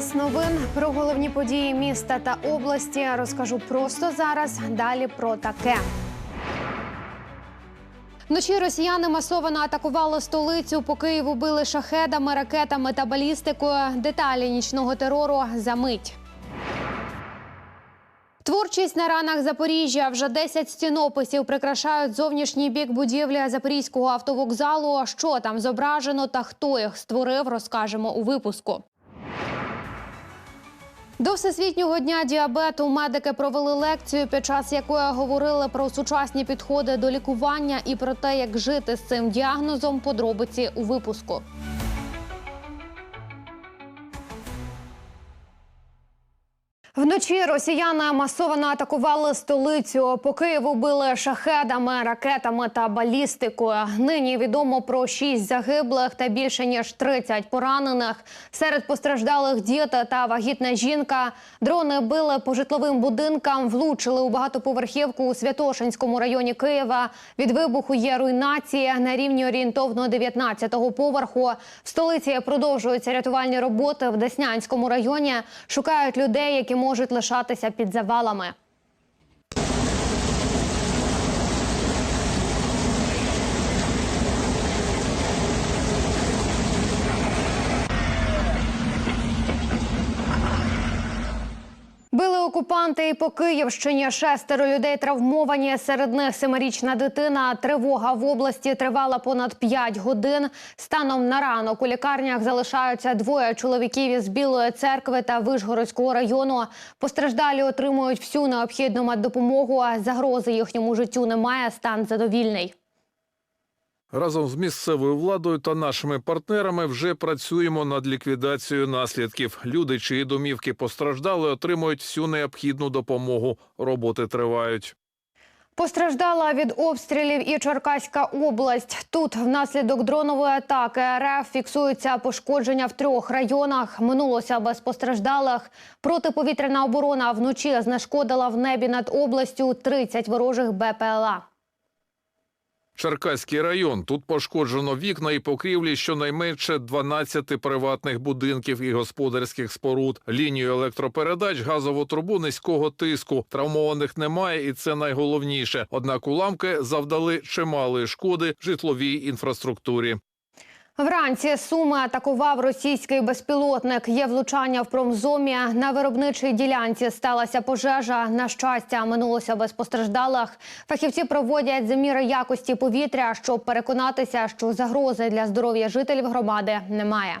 Час новин про головні події міста та області розкажу просто зараз. Далі про таке. Вночі росіяни масово атакували столицю. По Києву били шахедами, ракетами та балістикою. Деталі нічного терору за мить. Творчість на ранах Запоріжжя. Вже 10 стінописів прикрашають зовнішній бік будівлі Запорізького автовокзалу. Що там зображено та хто їх створив, розкажемо у випуску. До всесвітнього дня діабету медики провели лекцію, під час якої говорили про сучасні підходи до лікування і про те, як жити з цим діагнозом. Подробиці у випуску. Вночі росіяни масово атакували столицю. По Києву били шахедами, ракетами та балістикою. Нині відомо про 6 загиблих та більше ніж 30 поранених. Серед постраждалих діти та вагітна жінка. Дрони били по житловим будинкам, влучили у багатоповерхівку у Святошинському районі Києва. Від вибуху є руйнації на рівні орієнтовно 19-го поверху. В столиці продовжуються рятувальні роботи в Деснянському районі. Шукають людей, які можуть лишатися під завалами. Били окупанти і по Київщині. Шестеро людей травмовані. Серед них семирічна дитина. Тривога в області тривала понад 5 годин. Станом на ранок у лікарнях залишаються двоє чоловіків із Білої церкви та Вишгородського району. Постраждалі отримують всю необхідну меддопомогу. Загрози їхньому життю немає. Стан задовільний. Разом з місцевою владою та нашими партнерами вже працюємо над ліквідацією наслідків. Люди, чиї домівки постраждали, отримують всю необхідну допомогу. Роботи тривають. Постраждала від обстрілів і Черкаська область. Тут внаслідок дронової атаки РФ фіксуються пошкодження в трьох районах. Минулося без постраждалих. Протиповітряна оборона вночі знешкодила в небі над областю 30 ворожих БПЛА. Черкаський район. Тут пошкоджено вікна і покрівлі щонайменше 12 приватних будинків і господарських споруд, лінію електропередач, газову трубу низького тиску. Травмованих немає, і це найголовніше. Однак уламки завдали чималої шкоди житловій інфраструктурі. Вранці Суми атакував російський безпілотник. Є влучання в промзомі. На виробничій ділянці сталася пожежа. На щастя, минулося без постраждалих. Фахівці проводять заміри якості повітря, щоб переконатися, що загрози для здоров'я жителів громади немає.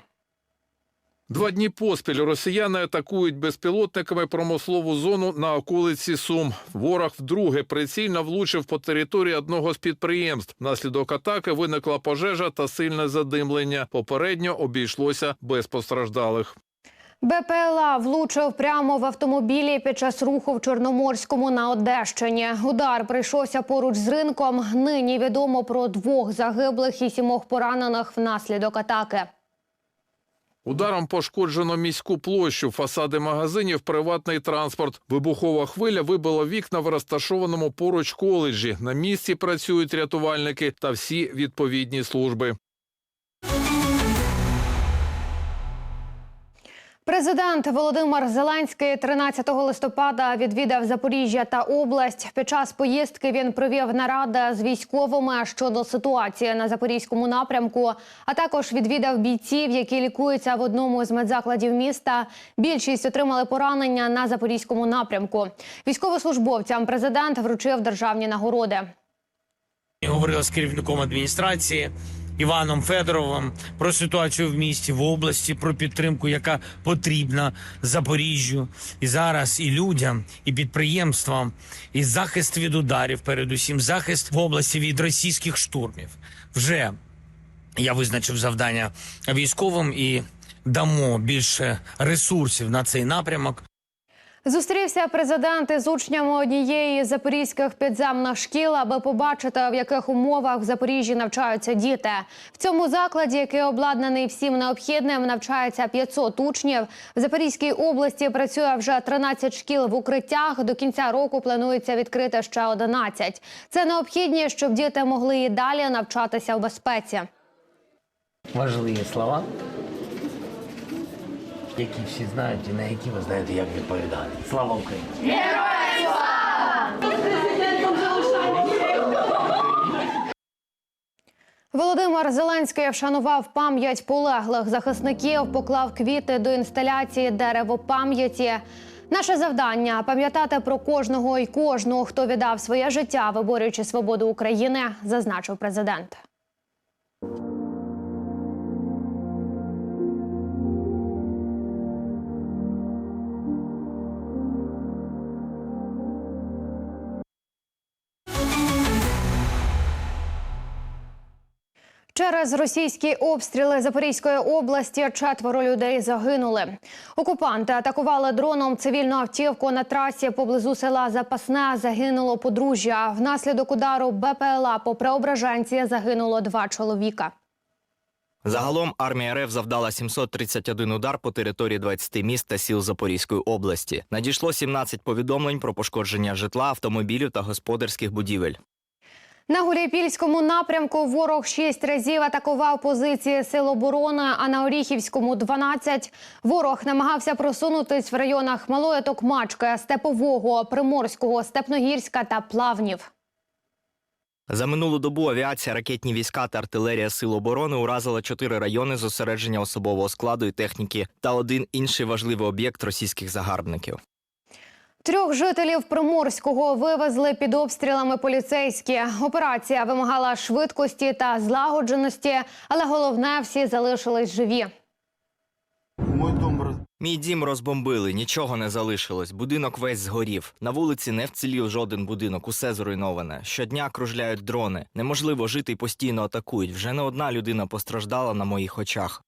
Два дні поспіль росіяни атакують безпілотниками промислову зону на околиці Сум. Ворог вдруге прицільно влучив по території одного з підприємств. Внаслідок атаки виникла пожежа та сильне задимлення. Попередньо обійшлося без постраждалих. БПЛА влучив прямо в автомобілі під час руху в Чорноморському на Одещині. Удар прийшовся поруч з ринком. Нині відомо про двох загиблих і сімох поранених внаслідок атаки. Ударом пошкоджено міську площу, фасади магазинів, приватний транспорт. Вибухова хвиля вибила вікна в розташованому поруч коледжі. На місці працюють рятувальники та всі відповідні служби. Президент Володимир Зеленський 13 листопада відвідав Запоріжжя та область. Під час поїздки він провів наради з військовими щодо ситуації на запорізькому напрямку, а також відвідав бійців, які лікуються в одному з медзакладів міста. Більшість отримали поранення на запорізькому напрямку. Військовослужбовцям президент вручив державні нагороди. Я говорила з керівником адміністрації Іваном Федоровим про ситуацію в місті, в області, про підтримку, яка потрібна Запоріжжю і зараз і людям, і підприємствам, і захист від ударів, передусім захист в області від російських штурмів. Вже я визначив завдання військовим і дамо більше ресурсів на цей напрямок. Зустрівся президент із учнями однієї з запорізьких підземних шкіл, аби побачити, в яких умовах в Запоріжжі навчаються діти. В цьому закладі, який обладнаний всім необхідним, навчається 500 учнів. В Запорізькій області працює вже 13 шкіл в укриттях. До кінця року планується відкрити ще 11. Це необхідність, щоб діти могли і далі навчатися в безпеці. важливі слова. Які всі знають і на які ви знаєте, як відповідати. Слава Україні! Володимир Зеленський вшанував пам'ять полеглих захисників, поклав квіти до інсталяції дерево пам'яті. Наше завдання пам'ятати про кожного і кожну, хто віддав своє життя, виборюючи свободу України, зазначив президент. Через російські обстріли Запорізької області четверо людей загинули. Окупанти атакували дроном цивільну автівку на трасі поблизу села Запасне. Загинуло подружжя. Внаслідок удару БПЛА по Преображенці загинуло два чоловіка. Загалом армія РФ завдала 731 удар по території 20 міст та сіл Запорізької області. Надійшло 17 повідомлень про пошкодження житла, автомобілів та господарських будівель. На Гуляйпільському напрямку ворог шість разів атакував позиції сил оборони, а на Оріхівському 12. Ворог намагався просунутись в районах Малої Токмачки, Степового, Приморського, Степногірська та Плавнів. За минулу добу авіація, ракетні війська та артилерія сил оборони уразила чотири райони зосередження особового складу і техніки та один інший важливий об'єкт російських загарбників. Трьох жителів Приморського вивезли під обстрілами поліцейські. Операція вимагала швидкості та злагодженості, але головне всі залишились живі. Мой дом раз... Мій дім розбомбили, нічого не залишилось. Будинок весь згорів. На вулиці не вцілів жоден будинок, усе зруйноване. Щодня кружляють дрони. Неможливо жити і постійно атакують. Вже не одна людина постраждала на моїх очах.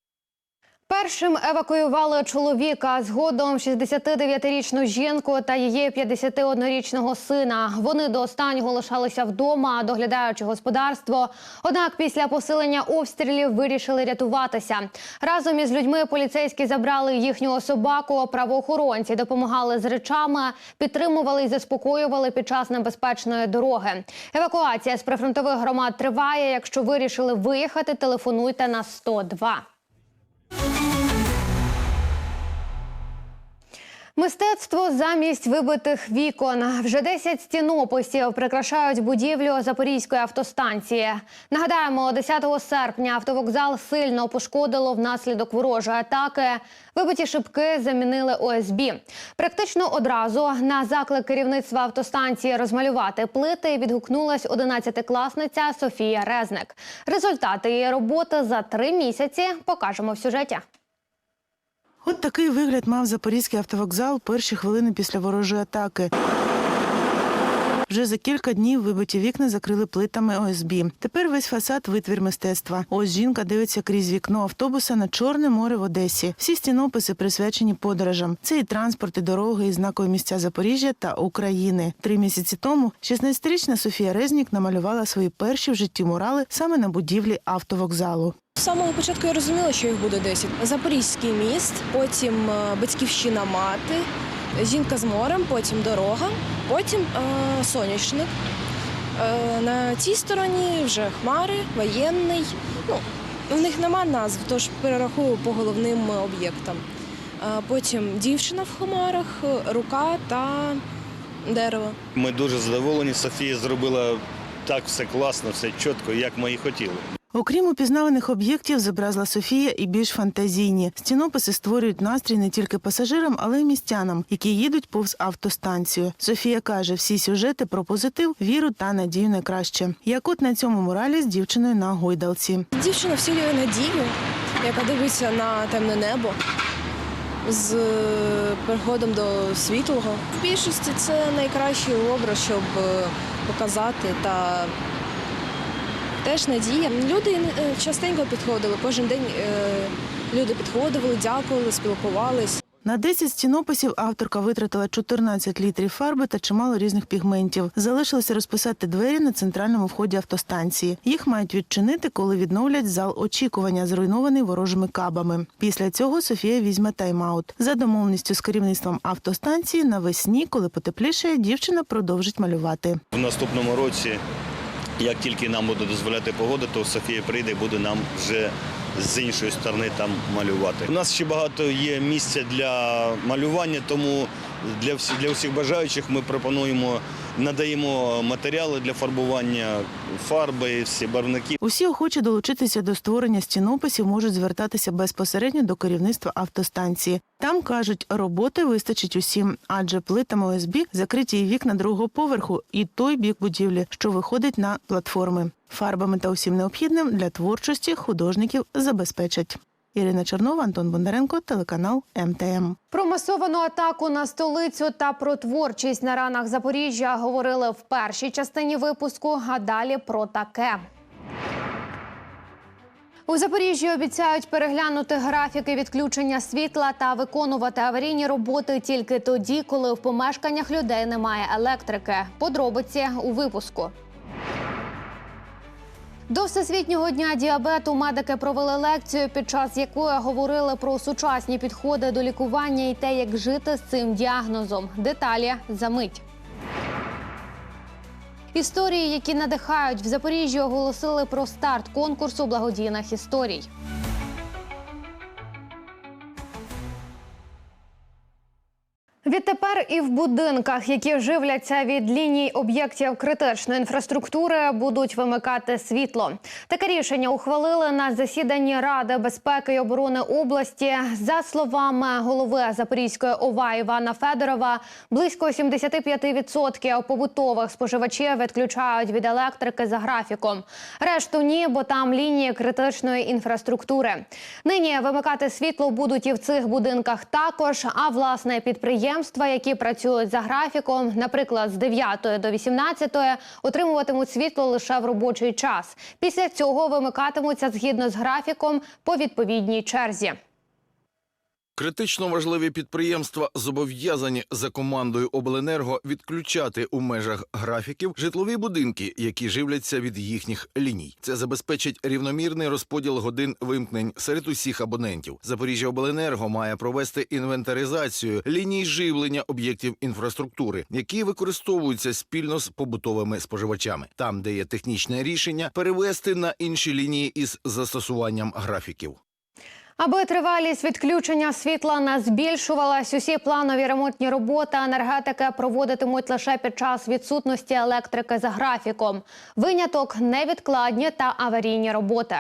Першим евакуювали чоловіка. Згодом 69-річну жінку та її 51-річного сина. Вони до останнього лишалися вдома, доглядаючи господарство. Однак після посилення обстрілів вирішили рятуватися. Разом із людьми поліцейські забрали їхнього собаку. Правоохоронці допомагали з речами, підтримували і заспокоювали під час небезпечної дороги. Евакуація з прифронтових громад триває. Якщо вирішили виїхати, телефонуйте на 102. Thank you. Мистецтво замість вибитих вікон. Вже 10 стінописів прикрашають будівлю Запорізької автостанції. Нагадаємо, 10 серпня автовокзал сильно пошкодило внаслідок ворожої атаки. Вибиті шибки замінили ОСБ. Практично одразу на заклик керівництва автостанції розмалювати плити відгукнулась 11-класниця Софія Резник. Результати її роботи за три місяці покажемо в сюжеті. От такий вигляд мав запорізький автовокзал перші хвилини після ворожої атаки. Вже за кілька днів вибиті вікна закрили плитами ОСБ. Тепер весь фасад витвір мистецтва. Ось жінка дивиться крізь вікно автобуса на Чорне море в Одесі. Всі стінописи присвячені подорожам. Це і транспорт, і дороги, і знакові місця Запоріжжя та України. Три місяці тому 16-річна Софія Резнік намалювала свої перші в житті мурали саме на будівлі автовокзалу. З самого початку я розуміла, що їх буде 10. Запорізький міст, потім е, батьківщина мати, жінка з морем, потім дорога, потім е, сонячник. Е, на цій стороні вже хмари, воєнний. Ну, в них нема назв, тож перерахую по головним об'єктам. Е, потім дівчина в хмарах, рука та дерево. Ми дуже задоволені. Софія зробила так все класно, все чітко, як ми і хотіли. Окрім упізнаваних об'єктів, зобразила Софія і більш фантазійні. Стінописи створюють настрій не тільки пасажирам, але й містянам, які їдуть повз автостанцію. Софія каже, всі сюжети про позитив, віру та надію на краще. Як от на цьому муралі з дівчиною на гойдалці. Дівчина вселює надію, яка дивиться на темне небо з е, переходом до світлого. В більшості це найкращий образ, щоб е, показати та теж надія. Люди е, частенько підходили. Кожен день е, люди підходили, дякували, спілкувались. На 10 стінописів авторка витратила 14 літрів фарби та чимало різних пігментів. Залишилося розписати двері на центральному вході автостанції. Їх мають відчинити, коли відновлять зал очікування, зруйнований ворожими кабами. Після цього Софія візьме тайм-аут. За домовленістю з керівництвом автостанції навесні, коли потеплішає, дівчина продовжить малювати. В наступному році, як тільки нам буде дозволяти погода, то Софія прийде і буде нам вже з іншої сторони там малювати. У нас ще багато є місця для малювання, тому для всіх для всіх бажаючих ми пропонуємо надаємо матеріали для фарбування, фарби, всі барвники. Усі охочі долучитися до створення стінописів можуть звертатися безпосередньо до керівництва автостанції. Там кажуть, роботи вистачить усім, адже плитами ОСБ закриті і вікна другого поверху, і той бік будівлі, що виходить на платформи. Фарбами та усім необхідним для творчості художників забезпечать. Ірина Чернова, Антон Бондаренко, телеканал МТМ. Про масовану атаку на столицю та про творчість на ранах Запоріжжя говорили в першій частині випуску. А далі про таке. У Запоріжжі обіцяють переглянути графіки відключення світла та виконувати аварійні роботи тільки тоді, коли в помешканнях людей немає електрики. Подробиці у випуску. До всесвітнього дня діабету медики провели лекцію, під час якої говорили про сучасні підходи до лікування і те, як жити з цим діагнозом. Деталі за мить. Історії, які надихають в Запоріжжі, оголосили про старт конкурсу благодійних історій. Відтепер і в будинках, які живляться від ліній об'єктів критичної інфраструктури, будуть вимикати світло. Таке рішення ухвалили на засіданні Ради безпеки і оборони області. За словами голови Запорізької ОВА Івана Федорова, близько 75% побутових споживачів відключають від електрики за графіком. Решту ні, бо там лінії критичної інфраструктури. Нині вимикати світло будуть і в цих будинках також. А власне підприємства, які працюють за графіком, наприклад, з 9 до 18, отримуватимуть світло лише в робочий час. Після цього вимикатимуться згідно з графіком по відповідній черзі. Критично важливі підприємства зобов'язані за командою обленерго відключати у межах графіків житлові будинки, які живляться від їхніх ліній. Це забезпечить рівномірний розподіл годин вимкнень серед усіх абонентів. Запоріжжя Обленерго має провести інвентаризацію ліній живлення об'єктів інфраструктури, які використовуються спільно з побутовими споживачами. Там, де є технічне рішення, перевести на інші лінії із застосуванням графіків. Аби тривалість відключення світла не збільшувалась, усі планові ремонтні роботи енергетики проводитимуть лише під час відсутності електрики за графіком. Виняток невідкладні та аварійні роботи.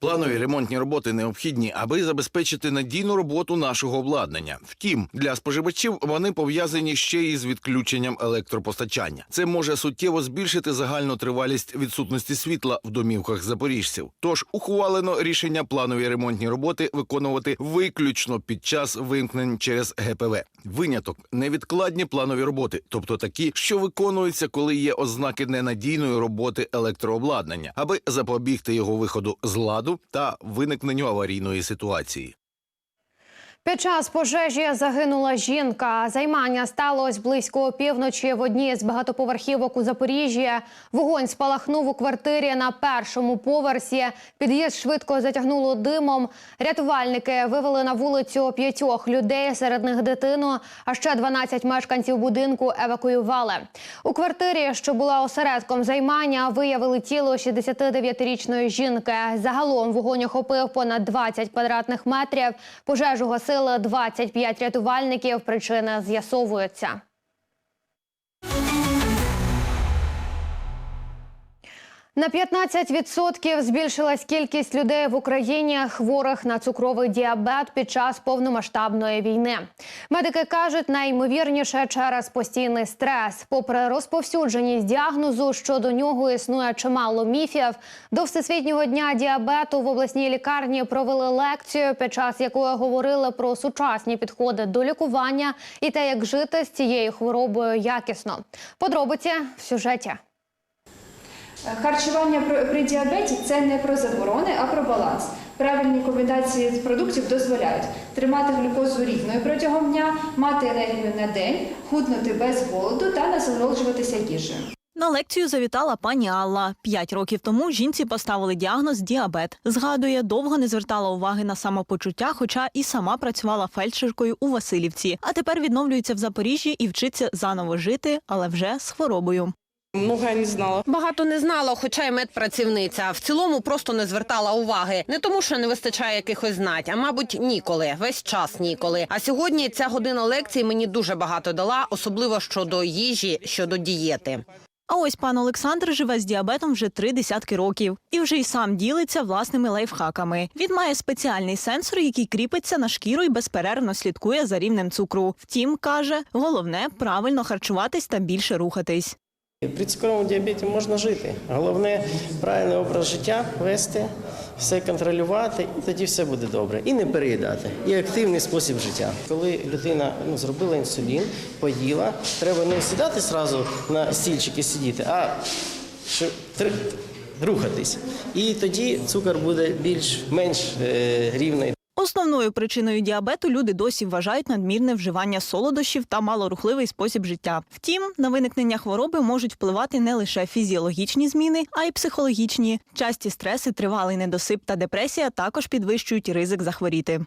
Планові ремонтні роботи необхідні, аби забезпечити надійну роботу нашого обладнання. Втім, для споживачів вони пов'язані ще й з відключенням електропостачання. Це може суттєво збільшити загальну тривалість відсутності світла в домівках запоріжців. Тож ухвалено рішення планові ремонтні роботи виконувати виключно під час вимкнень через ГПВ. Виняток невідкладні планові роботи, тобто такі, що виконуються, коли є ознаки ненадійної роботи електрообладнання, аби запобігти його виходу з ладу та виникненню аварійної ситуації. Під час пожежі загинула жінка. Займання сталося близько опівночі в одній з багатоповерхівок у Запоріжжі. Вогонь спалахнув у квартирі на першому поверсі. Під'їзд швидко затягнуло димом. Рятувальники вивели на вулицю п'ятьох людей, серед них дитину. А ще 12 мешканців будинку евакуювали. У квартирі, що була осередком займання, виявили тіло 69-річної жінки. Загалом вогонь охопив понад 20 квадратних метрів. Пожежу гасили 25 рятувальників. Причина з'ясовуються. На 15% збільшилась кількість людей в Україні хворих на цукровий діабет під час повномасштабної війни. Медики кажуть, найімовірніше через постійний стрес. Попри розповсюдженість діагнозу, щодо нього існує чимало міфів. До всесвітнього дня діабету в обласній лікарні провели лекцію, під час якої говорили про сучасні підходи до лікування і те, як жити з цією хворобою якісно. Подробиці в сюжеті. Харчування при- діабеті це не про заборони, а про баланс. Правильні комбінації продуктів дозволяють тримати глюкозу рівною протягом дня, мати енергію на день, худнути без голоду та насолоджуватися їжею. На лекцію завітала пані Алла. П'ять років тому жінці поставили діагноз діабет. Згадує, довго не звертала уваги на самопочуття, хоча і сама працювала фельдшеркою у Васильівці. А тепер відновлюється в Запоріжжі і вчиться заново жити, але вже з хворобою. Много я не знала. Багато не знала, хоча й медпрацівниця. В цілому просто не звертала уваги. Не тому, що не вистачає якихось знать, а мабуть, ніколи. Весь час ніколи. А сьогодні ця година лекцій мені дуже багато дала, особливо щодо їжі, щодо дієти. А ось пан Олександр живе з діабетом вже три десятки років і вже й сам ділиться власними лайфхаками. Він має спеціальний сенсор, який кріпиться на шкіру і безперервно слідкує за рівнем цукру. Втім, каже, головне правильно харчуватись та більше рухатись. При цукровому діабеті можна жити. Головне правильний образ життя вести, все контролювати, і тоді все буде добре. І не переїдати. І активний спосіб життя. Коли людина ну, зробила інсулін, поїла, треба не сідати зразу на стільчики сидіти, а рухатись. І тоді цукор буде більш-менш е, рівний. Основною причиною діабету люди досі вважають надмірне вживання солодощів та малорухливий спосіб життя. Втім, на виникнення хвороби можуть впливати не лише фізіологічні зміни, а й психологічні. Часті стреси, тривалий недосип та депресія також підвищують ризик захворіти.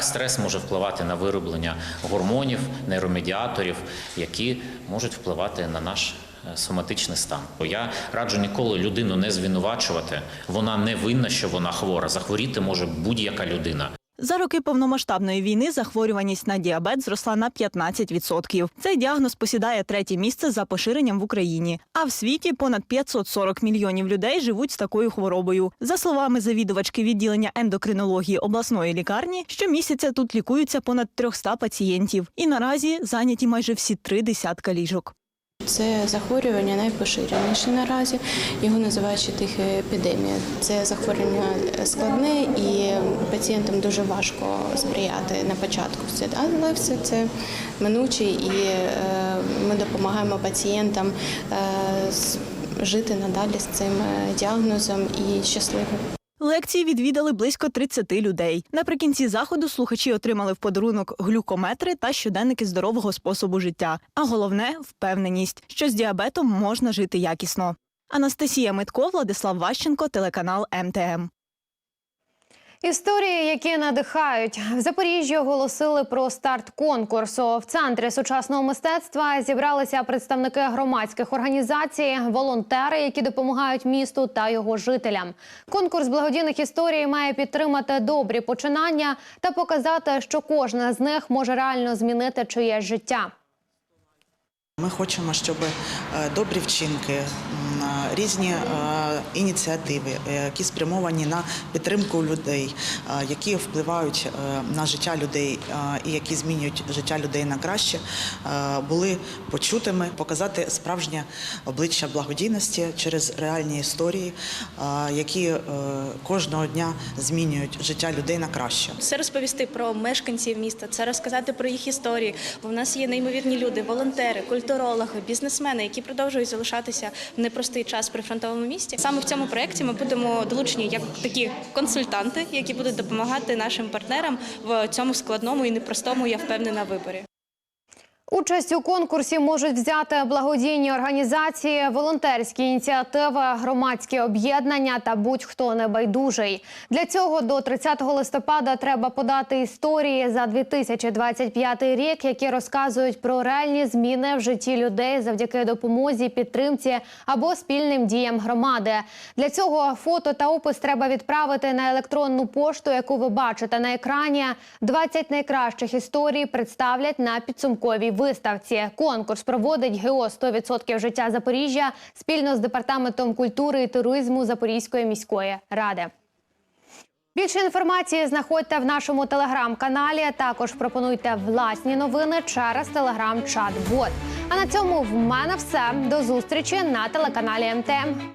Стрес може впливати на вироблення гормонів, нейромедіаторів, які можуть впливати на наш е, соматичний стан. Я раджу ніколи людину не звинувачувати. Вона не винна, що вона хвора. Захворіти може будь-яка людина. За роки повномасштабної війни захворюваність на діабет зросла на 15%. Цей діагноз посідає третє місце за поширенням в Україні. А в світі понад 540 мільйонів людей живуть з такою хворобою. За словами завідувачки відділення ендокринології обласної лікарні, щомісяця тут лікуються понад 300 пацієнтів. І наразі зайняті майже всі три десятка ліжок. Це захворювання найпоширеніше наразі. Його називають ще тиха епідемія. Це захворювання складне і пацієнтам дуже важко сприяти на початку. все. Але все це минуче, і е, ми допомагаємо пацієнтам е, жити надалі з цим е, діагнозом і щасливо. Лекції відвідали близько 30 людей. Наприкінці заходу слухачі отримали в подарунок глюкометри та щоденники здорового способу життя. А головне впевненість, що з діабетом можна жити якісно. Анастасія Митко, Владислав Ващенко, телеканал МТМ. Історії, які надихають в Запоріжжі, оголосили про старт конкурсу. В центрі сучасного мистецтва зібралися представники громадських організацій, волонтери, які допомагають місту та його жителям. Конкурс благодійних історій має підтримати добрі починання та показати, що кожна з них може реально змінити чиєсь життя. Ми хочемо, щоб е, добрі вчинки, різні е, ініціативи, е, які спрямовані на підтримку людей, е, які впливають е, на життя людей е, і які змінюють життя людей на краще, е, були почутими, показати справжнє обличчя благодійності через реальні історії, е, які е, кожного дня змінюють життя людей на краще. Це розповісти про мешканців міста, це розказати про їх історії. Бо в нас є неймовірні люди, волонтери, культурологи, бізнесмени, які продовжують залишатися в непростий час при фронтовому місті. Саме в цьому проєкті ми будемо долучені як такі консультанти, які будуть допомагати нашим партнерам в цьому складному і непростому, я впевнена, виборі. Участь у конкурсі можуть взяти благодійні організації, волонтерські ініціативи, громадські об'єднання та будь-хто небайдужий. Для цього до 30 листопада треба подати історії за 2025 рік, які розказують про реальні зміни в житті людей завдяки допомозі, підтримці або спільним діям громади. Для цього фото та опис треба відправити на електронну пошту, яку ви бачите на екрані. 20 найкращих історій представлять на підсумковій виставці. Конкурс проводить ГО «100% життя Запоріжжя спільно з департаментом культури і туризму Запорізької міської ради. Більше інформації знаходьте в нашому телеграм-каналі. Також пропонуйте власні новини через телеграм-чат. Бот. А на цьому в мене все. До зустрічі на телеканалі МТМ.